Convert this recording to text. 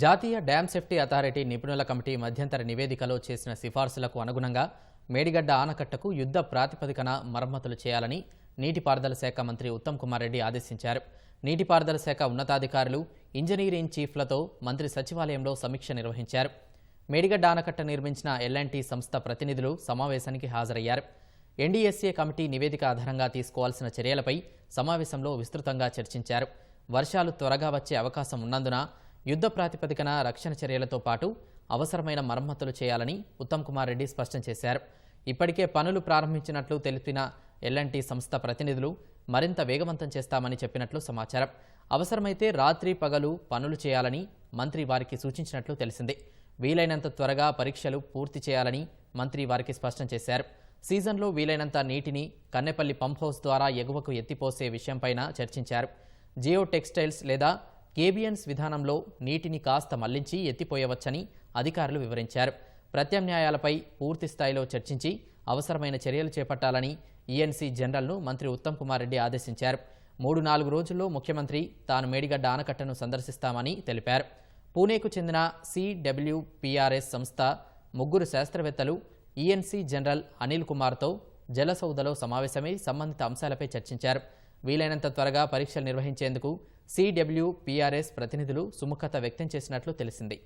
జాతీయ dam safety authority నిపుణుల committee మధ్యంతర నివేదికలో చేసిన సిఫార్సులకు అనుగుణంగా మేడిగడ్డ ఆనకట్టకు యుద్ధ ప్రాతిపదికన మరమ్మతులు చేయాలని నీటిపారుదల శాఖ మంత్రి ఉత్తమ్ కుమార్ రెడ్డి ఆదేశించారు. నీటిపారుదల శాఖ ఉన్నతాధికారులు ఇంజనీరింగ్ చీఫ్లతో మంత్రి సచివాలయంలో సమీక్ష నిర్వహించారు. మేడిగడ్డ ఆనకట్ట నిర్మించిన ఎల్ఎన్టీ సంస్థ ప్రతినిధులు సమావేశానికి హాజరయ్యారు. ఎన్డీఎస్ఏ కమిటీ నివేదిక ఆధారంగా తీసుకోవాల్సిన చర్యలపై సమావేశంలో విస్తృతంగా చర్చించారు. వర్షాలు త్వరగా వచ్చే అవకాశం ఉన్నందున యుద్ధ ప్రాతిపదికన రక్షణ చర్యలతో పాటు అవసరమైన మరమ్మతులు చేయాలని ఉత్తమ్ కుమార్ రెడ్డి స్పష్టం చేశారు. ఇప్పటికే పనులు ప్రారంభించినట్లు తెలిపిన ఎల్ఎన్టీ సంస్థ ప్రతినిధులు మరింత వేగవంతం చేస్తామని చెప్పినట్లు సమాచారం. అవసరమైతే రాత్రి పగలు పనులు చేయాలని మంత్రి వారికి సూచించినట్లు తెలిసింది. వీలైనంత త్వరగా పరీక్షలు పూర్తి చేయాలని మంత్రి వారికి స్పష్టం చేశారు. సీజన్లో వీలైనంత నీటిని కన్నెపల్లి పంప్ హౌస్ ద్వారా ఎగువకు ఎత్తిపోసే విషయంపైన చర్చించారు. జియో టెక్స్టైల్స్ లేదా కేబియన్స్ విధానంలో నీటిని కాస్త మళ్ళించి ఎత్తిపోయవచ్చని అధికారులు వివరించారు. ప్రత్యామ్నాయాలపై పూర్తి స్థాయిలో చర్చించి అవసరమైన చర్యలు చేపట్టాలని ఈఎన్సీ జనరల్ను మంత్రి ఉత్తమ్ కుమార్ రెడ్డి ఆదేశించారు. మూడు నాలుగు రోజుల్లో ముఖ్యమంత్రి తాను మేడిగడ్డ ఆనకట్టను సందర్శిస్తామని తెలిపారు. పూణేకు చెందిన సిడబ్ల్యూపీఆర్ఎస్ సంస్థ ముగ్గురు శాస్త్రవేత్తలు ఈఎన్సీ జనరల్ అనిల్ కుమార్తో జలసౌదలో సమావేశమై సంబంధిత అంశాలపై చర్చించారు. వీలైనంత త్వరగా పరీక్షలు నిర్వహించేందుకు సిడబ్ల్యూపీఆర్ఎస్ ప్రతినిధులు సుముఖత వ్యక్తం చేసినట్లు తెలిసింది.